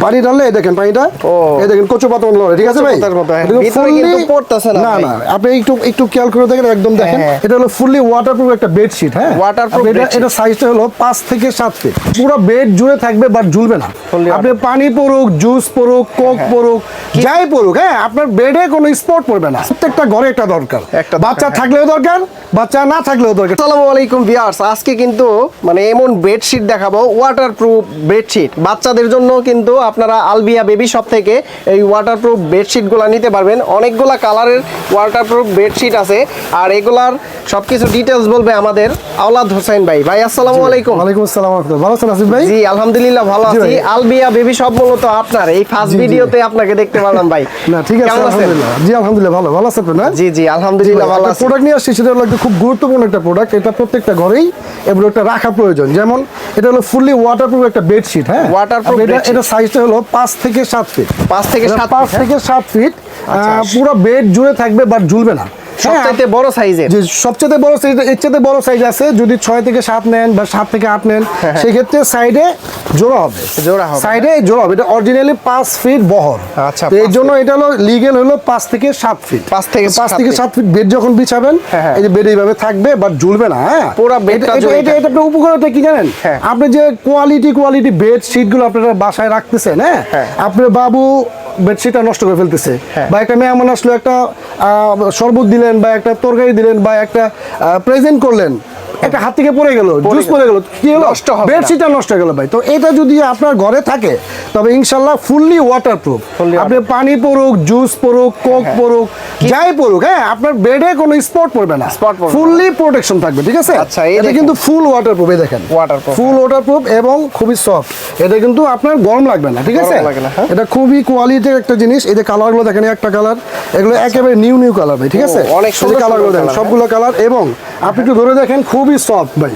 পানি ঢাললে এই দেখেন পানিটা। এই দেখেন কচু পাতা লড়ে, ঠিক আছে ভাই? কচু পাতার মতো, হ্যাঁ। এটা ভিতরে কিন্তু পড়তেছে না না আপনি একটু একটু খেয়াল করে দেখেন একদম দেখেন। হ্যাঁ। এটা হলো ফুললি ওয়াটারপ্রুফ একটা বেডশিট হ্যাঁ? এটা- এটা সাইজটা হলো থেকে ফিট পুরো বেড জুড়ে থাকবে বাট ঝুলবে না। আপনি পানি পড়ুক জুস পড়ুক কোক পড়ুক যাই পড়ুক হ্যাঁ? আপনার বেডে কোনো স্পট পড়বে না। প্রত্যেকটা ঘরে একটা দরকার। একটা বাচ্চা হ্যাঁ। থাকলেও দরকার বাচ্চা না থাকলেও দরকার। আসসালামু আলাইকুম ভিউয়ার্স আজকে কিন্তু মানে এমন বেডশিট দেখাবো ওয়াটারপ্রুফ বেডশিট বাচ্চাদের জন্য কিন্তু আপনারা আলবিয়া বেবি শপ থেকে এই ওয়াটারপ্রুফ বেডশিটগুলো নিতে পারবেন। অনেকগুলা কালারের ওয়াটারপ্রুফ বেডশিট আছে। আর এগুলার সবকিছু ডিটেলস বলবে আমাদের আওলাদ হোসেন ভাই। ভাই আসসালামু আলাইকুম। ওয়ালাইকুম আসসালাম ভালো আছেন আসিফ ভাই? জি আলহামদুলিল্লাহ ভালো আছি। আলবিয়া বেবি শপ মূলত আপনার। এই ফার্স্ট। ভিডিওতে আপনাকে দেখতে পেলাম ভাই। না ঠিক আছে আলহামদুলিল্লাহ। জি আলহামদুলিল্লাহ ভালো। ভালো আছেন না? জি জি আলহামদুলিল্লাহ ভালো আছি। প্রোডাক্ট নিয়ে আসছি সেটা হলো একটা খুব গুরুত্বপূর্ণ একটা প্রোডাক্ট এটা প্রত্যেকটা ঘরেই এই প্রোডাক্টটা রাখা প্রয়োজন। যেমন এটা হলো ফুললি ওয়াটারপ্রুফ একটা বেডশিট হ্যাঁ? আপনি এটা bedsheet। সাইজটা হলো পাঁচ থেকে সাত ফিট পাঁচ থেকে সাত পাঁচ হ্যাঁ? থেকে সাত ফিট আচ্ছা। পুরো বেড জুড়ে থাকবে বাট ঝুলবে না হ্যাঁ, বড় সাইজের। যে সবচেয়ে বড় সাইজ এর চেয়ে বড় সাইজ আছে যদি ছয় থেকে সাত নেন বা সাত থেকে আট নেন সেক্ষেত্রে সাইডে জোড়া হবে। জোড়া হবে। সাইডে জোড়া হবে। এটা অরিজিনালি পাঁচ ফিট বহর। আচ্ছা, এর জন্য এটা হলো লিগেল হলো পাঁচ থেকে সাত ফিট পাঁচ থেকে পাঁচ থেকে feet। সাত ফিট বেড যখন বিছাবেন হ্যাঁ, হ্যাঁ। এই যে বেড এইভাবে থাকবে বাট ঝুলবে না হ্যাঁ? পুরা বেডটা এটা- এটা- একটা উপকারতা কি জানেন? হ্যাঁ। আপনি যে কোয়ালিটি কোয়ালিটি বেড শিটগুলো আপনারা বাসায় রাখতেছেন হ্যাঁ? হ্যাঁ। আপনার বাবু বেডশিটটা নষ্ট করে ফেলতেছে হ্যাঁ। বা একটা মেহমান আসলো একটা শরবত দিলেন বা একটা তরকারি দিলেন বা একটা প্রেজেন্ট করলেন একটা হাত থেকে পড়ে গেল জুস। পড়ে গেল। কি হলো? নষ্ট হবে বেডশিটটা নষ্ট হয়ে গেল ভাই। তো এটা যদি আপনার ঘরে থাকে তবে ইনশাল্লাহ ফুললি ওয়াটারপ্রুফ আপনি পানি পড়ুক জুস পড়ুক কোক পড়ুক যাই পড়ুক হ্যাঁ আপনার বেডে কোনো স্পট পড়বে না। পড়বে ফুললি প্রোটেকশন থাকবে ঠিক আছে? আচ্ছা, এটা কিন্তু ফুল ওয়াটারপ্রুফ এই দেখেন। Waterproof, ফুল ওয়াটারপ্রুফ এবং খুবই সফট এটা কিন্তু আপনার গরম লাগবে না ঠিক আছে? হ্যাঁ। এটা খুবই কোয়ালিটির একটা জিনিস। এই যে কালারগুলো দেখেন একটা কালার। এগুলো একেবারে নিউ নিউ কালার ভাই ঠিক আছে? আচ্ছা। অনেক সুন্দর সুন্দর কালারগুলো দেখেন সবগুলো কালার এবং আপনি একটু ধরে দেখেন খুবই সফট ভাই।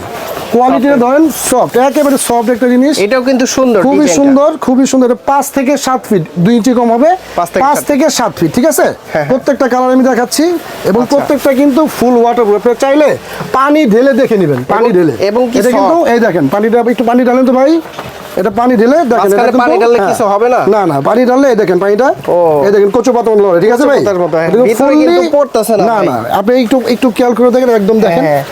কোয়ালিটিটা ধরেন সফট একেবারে সফট একটা জিনিস। এটাও কিন্তু সুন্দর খুবই সুন্দর খুবই সুন্দর। পাঁচ থেকে সাত ফিট দুই ইঞ্চি কম হবে। পাঁচ থেকে সাত। ফিট ঠিক আছে? হ্যাঁ। প্রত্যেকটা কালার আমি দেখাচ্ছি। এবং আচ্ছা। প্রত্যেকটা কিন্তু ফুল ওয়াটার আপনি চাইলে পানি ঢেলে দেখে নেবেন পানি ঢেলে। এবং কিন্তু এই দেখেন পানিটা একটু পানি ঢালেন তো ভাই। এটা পানি দিলে দেখেন এটা পানি ঢাললে হ্যাঁ। কিছু হবে না? না না পানি ঢাললে এই দেখেন পানিটা এই দেখেন কচু পাতা লড়ে, ঠিক আছে ভাই হ্যাঁ। এটা ভিতরে কিন্তু পড়তেছে না না না আপনি একটু একটু খেয়াল করে দেখেন একদম দেখেন হ্যাঁ।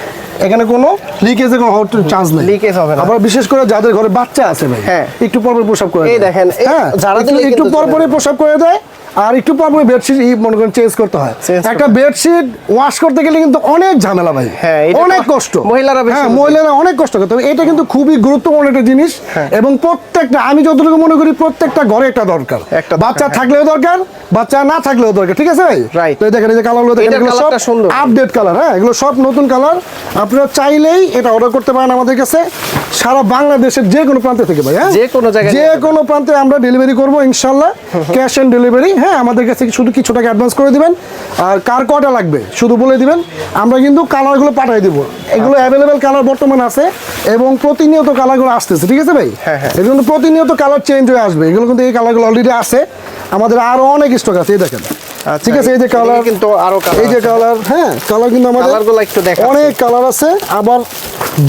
এখানে কোনো লিকেজের কোনো চান্স নেই লিকেজ হবে না। আবার বিশেষ করে যাদের ঘরে বাচ্চা আছে ভাই। একটু পর পর প্রসাব করে এই। দেখেন, হ্যাঁ একটু- পর পর চলে প্রসাব করে দেয় আর একটু পর বেডশিট মনে করেন চেঞ্জ করতে হয়। একটা বেডশিট ওয়াশ করতে গেলে কিন্তু অনেক ঝামেলা ভাই। হ্যাঁ, অনেক কষ্ট। মহিলারা হ্যাঁ মহিলারা অনেক কষ্ট করে। তবে এটা কিন্তু খুবই গুরুত্বপূর্ণ একটা জিনিস। হ্যাঁ। এবং প্রত্যেকটা আমি যতটুকু মনে করি প্রত্যেকটা ঘরে একটা দরকার। একটা বাচ্চা হ্যাঁ। থাকলেও দরকার বাচ্চা না থাকলেও দরকার। ঠিক আছে ভাই? তো এই দেখেন এই যে কালারগুলো দেখেন এগুলো সব সুন্দর। আপডেট কালার হ্যাঁ এগুলো সব নতুন কালার আপনারা চাইলেই এটা অর্ডার করতে পারেন আমাদের কাছে। সারা বাংলাদেশের যে কোনো প্রান্ত থেকে ভাই হ্যাঁ? যে কোনো জায়গায় যে কোনো প্রান্তে আমরা ডেলিভারি করব ইনশাল্লাহ। ক্যাশ অন ডেলিভারি হ্যাঁ আমাদের কাছে শুধু কিছু টাকা অ্যাডভান্স করে দিবেন আর কার কটা লাগবে শুধু বলে দিবেন। আমরা কিন্তু কালারগুলো পাঠিয়ে দেবো। এগুলো আচ্ছা। অ্যাভেলেবেল কালার বর্তমান আছে এবং প্রতিনিয়ত কালারগুলো আসতেছে ঠিক আছে ভাই? হ্যাঁ, হ্যাঁ। এগুলো কিন্তু প্রতিনিয়ত কালার চেঞ্জ হয়ে আসবে। এগুলো কিন্তু এই কালারগুলো অলরেডি আছে। আমাদের আরও অনেক স্টক আছে এই দেখেন। আচ্ছা, ঠিক আছে এই যে কালার কিন্তু আরও এই যে কালার হ্যাঁ কালার কিন্তু আমাদের কালারগুলো একটু দেখাচ্ছি। অনেক কালার আছে। আবার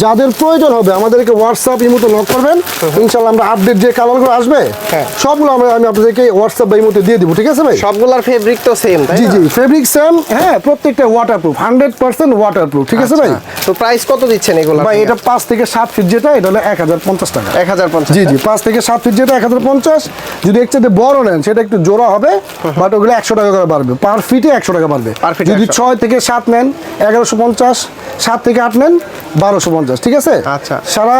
যাদের প্রয়োজন হবে আমাদেরকে হোয়াটসঅ্যাপ ইমোতে লক করবেন। ইনশাল্লাহ আমরা আপডেট যে কালারগুলো আসবে হ্যাঁ। সবগুলো আমরা আমি আপনাদেরকে হোয়াটসঅ্যাপ বা ইমোতে দিয়ে দিব ঠিক আছে ভাই? সবগুলার ফেব্রিক তো সেম তাই জি? জি ফেব্রিক সেম হ্যাঁ প্রত্যেকটা ওয়াটারপ্রুফ হান্ড্রেড পার্সেন্ট ওয়াটারপ্রুফ ঠিক আছে ভাই? আচ্ছা। তো প্রাইস কত দিচ্ছেন এগুলো ভাই এটা পাঁচ থেকে সাত ফিট যেটা এটা হলো এক হাজার পঞ্চাশ টাকা। এক হাজার পঞ্চাশ জি জি পাঁচ থেকে সাত ফিট যেটা এক হাজার পঞ্চাশ। যদি এর চাইতে বড় নেন সেটা একটু জোড়া হবে বাট ওগুলো একশো টাকা করে বাড়বে। পার ফিটে একশো টাকা বাড়বে। যদি ছয় থেকে সাত নেন এগারোশো পঞ্চাশ সাত থেকে আট নেন বারোশো পঞ্চাশ ঠিক আছে? আচ্ছা। সারা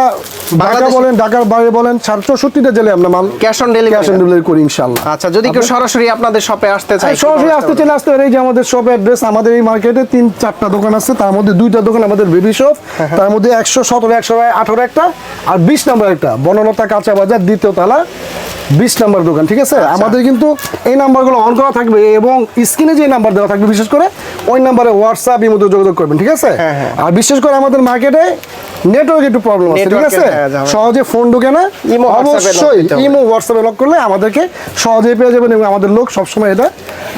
ঢাকা বলেন ঢাকার বাইরে বলেন চৌষট্টিটা জেলে আমরা মাল cash on cash on delivery delivery করি ইনশাল্লাহ আচ্ছা যদি কেউ সরাসরি আপনাদের শপে আসতে চায় হ্যাঁ, সরাসরি আসতে আসতে পারে এই যে আমাদের শপ অ্যাড্রেস আমাদের এই মার্কেটে তিন চারটা দোকান আছে তার মধ্যে দুইটা দোকান আমাদের বেবি শপ হ্যাঁ, তার মধ্যে একশো সতেরো একশো আঠারো একটা আর বিশ নম্বর একটা বনলতা কাঁচা বাজার দ্বিতীয় তালা বিশ নাম্বার দোকান ঠিক আছে? আচ্ছা। আমাদের কিন্তু এই নাম্বারগুলো অন করা থাকবে এবং স্ক্রিনে যে নাম্বার দেওয়া থাকবে বিশেষ করে ওই নাম্বারে হোয়াটসঅ্যাপ এর যোগাযোগ করবেন ঠিক আছে? হ্যাঁ, হ্যাঁ। আর বিশেষ করে আমাদের মার্কেটে নেটওয়ার্ক একটু প্রবলেম আছে ঠিক আছে? হ্যাঁ, সহজে ফোন ঢুকে না ইমো, অবশ্যই ইমো হোয়াটসঅ্যাপে লক করলে আমাদেরকে সহজেই পেয়ে যাবেন এবং আমাদের লোক সবসময় এটা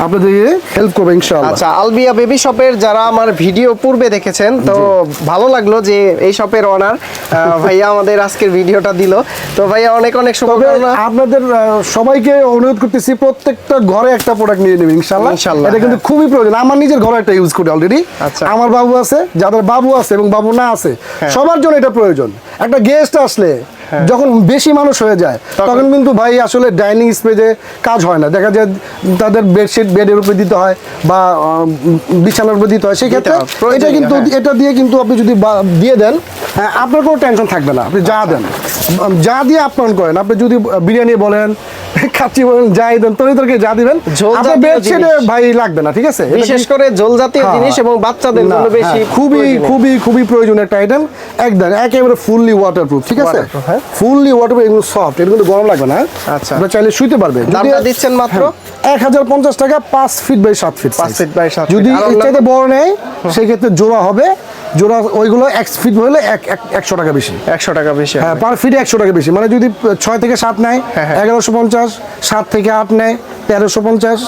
আপনাদেরকে হেল্প করবে ইনশাআল্লাহ। আচ্ছা আলবিয়া বেবি শপের যারা আমার ভিডিও পূর্বে দেখেছেন তো ভালো লাগল যে এই শপের ওনার ভাইয়া আমাদের আজকের ভিডিওটা দিল। তো ভাইয়া অনেক অনেক শুভকামনা। আপনাদের সবাইকে অনুরোধ করতেছি প্রত্যেকটা ঘরে একটা প্রোডাক্ট নিয়ে নেবেন ইনশাল্লাহ ইনশাআল্লাহ, এটা কিন্তু খুবই প্রয়োজন। আমার নিজের ঘরে একটা ইউজ করি অলরেডি আচ্ছা। আমার বাবু আছে যাদের বাবু আছে এবং বাবু না আছে। হ্যাঁ। সবার জন্য এটা প্রয়োজন। একটা গেস্ট আসলে যখন বেশি মানুষ হয়ে যায় তখন কিন্তু ভাই আসলে ডাইনিং স্পেসে কাজ হয় না। দেখা যায় তাদের বেডশিট বেডের উপরে দিতে হয় বা বিছানার উপরে দিতে হয়। সেক্ষেত্রে হয়, এটা কিন্তু হ্যাঁ। এটা দিয়ে কিন্তু আপনি যদি দিয়ে দেন হ্যাঁ, আপনার কোনো টেনশন থাকবে না। আপনি যা দেন যা দিয়ে আপ্যায়ন করেন আপনি যদি বিরিয়ানি বলেন খাচ্ছি বলেন যাই দেন তরি তরকারি যা দিবেন? আপনার বেডশিটে ভাই লাগবে না ঠিক আছে? বিশেষ করে জল জাতীয় হ্যাঁ, জিনিস এবং বাচ্চাদের জন্য বেশি হ্যাঁ, খুবই খুবই খুবই প্রয়োজনীয় একটা আইটেম একদম একেবারে ফুললি ওয়াটারপ্রুফ ঠিক আছে? হ্যাঁ। ফুললি ওয়াটারপ্রুফ এগুলো সফট এগুলো কিন্তু গরম লাগবে না আচ্ছা। আপনি চাইলে শুইতে পারবে দামটা দিচ্ছেন মাত্র? এক হাজার পঞ্চাশ টাকা ফিট বাই ফিট by সাত যদি এর চাইতে বড় নেয় সেক্ষেত্রে জোড়া হবে। জোড়া ওইগুলো এক ফিট হলে এক এক- একশো টাকা বেশি। একশো টাকা বেশি হ্যাঁ পার ফিটে একশো টাকা বেশি। মানে যদি ছয় থেকে সাত নেয় হ্যাঁ, হ্যাঁ। এগারোশো পঞ্চাশ সাত থেকে আট নেয় তেরোশো পঞ্চাশ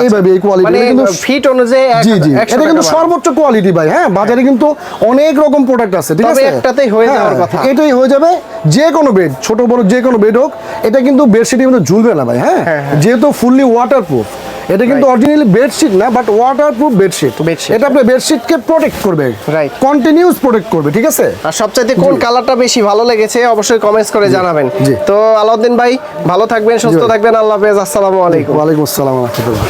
এইভাবে এই কোয়ালিটি মানে কিন্তু ফিট অনুযায়ী জি জি। এটা কিন্তু সর্বোচ্চ কোয়ালিটি ভাই হ্যাঁ বাজারে কিন্তু অনেক রকম প্রোডাক্ট আছে ঠিক আছে? একটাতেই হয়ে হ্যাঁ, যাওয়ার কথা। এটাই হয়ে যাবে যে কোনো বেড ছোট বড় যে কোনো বেড হোক এটা কিন্তু বেডশিটের মধ্যে ঝুলবে না ভাই হ্যাঁ। যেহেতু ফুললি ওয়াটারপ্রুফ এটা কিন্তু অরিজিনালি বেডশিট না বাট ওয়াটারপ্রুফ বেডশিট বেডশিট এটা আপনার বেডশিটকে প্রোটেক্ট করবে। রাইট কন্টিনিউস প্রোটেক্ট করবে ঠিক আছে? আর সবচাইতে কোন কালারটা বেশি ভালো লেগেছে অবশ্যই কমেন্টস করে জানাবেন। তো আলাউদ্দিন ভাই ভালো থাকবেন সুস্থ থাকবেন আল্লাহ হাফেজ আসসালামু আলাইকুম। ওয়ালাইকুম আসসালাম রহমতুল্লাহ।